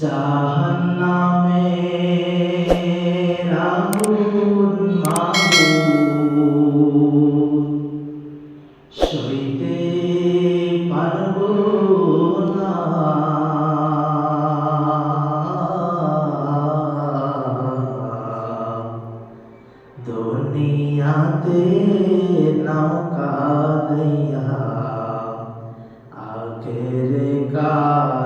জাহান্নামে আগুন মাবুদ। সইতে পারব না। দুনিয়াতে নৌকা দিয়া আখেরে কাঁদিও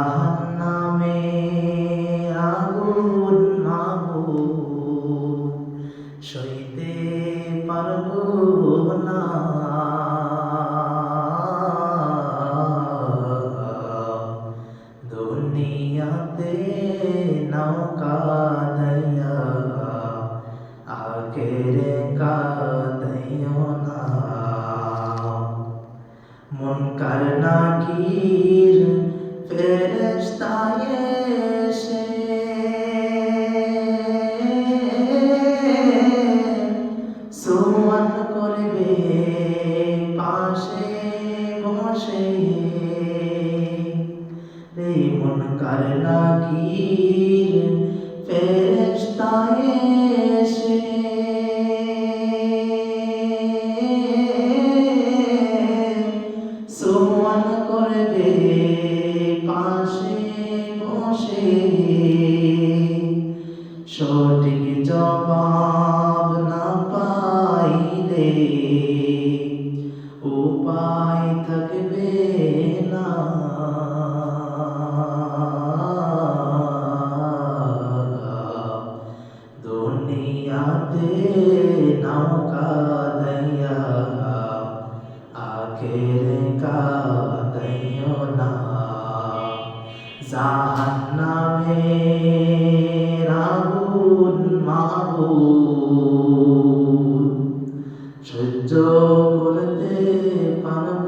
জাহান্নামে আগুন মাবুদ সইতে পারব না। দুনিয়াতে নৌকা দয়া, আগেরে কাঁদিও না। এসে সুমন করবে পাশে বসে। রে মুনকার নাকির ফেরেশতায় সঠিক জবাব না পাইলে উপায় থাকবে না। দুনিয়াতে নৌকা দয়া আখের কাঁদিও না। জাহান্নামে আগুন মাবুদ সহ্য করতে পারব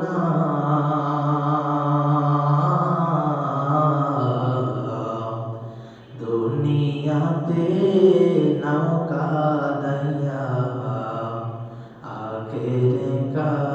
না। দুনিয়াতে নৌকা দয়া আখের কাঁদিও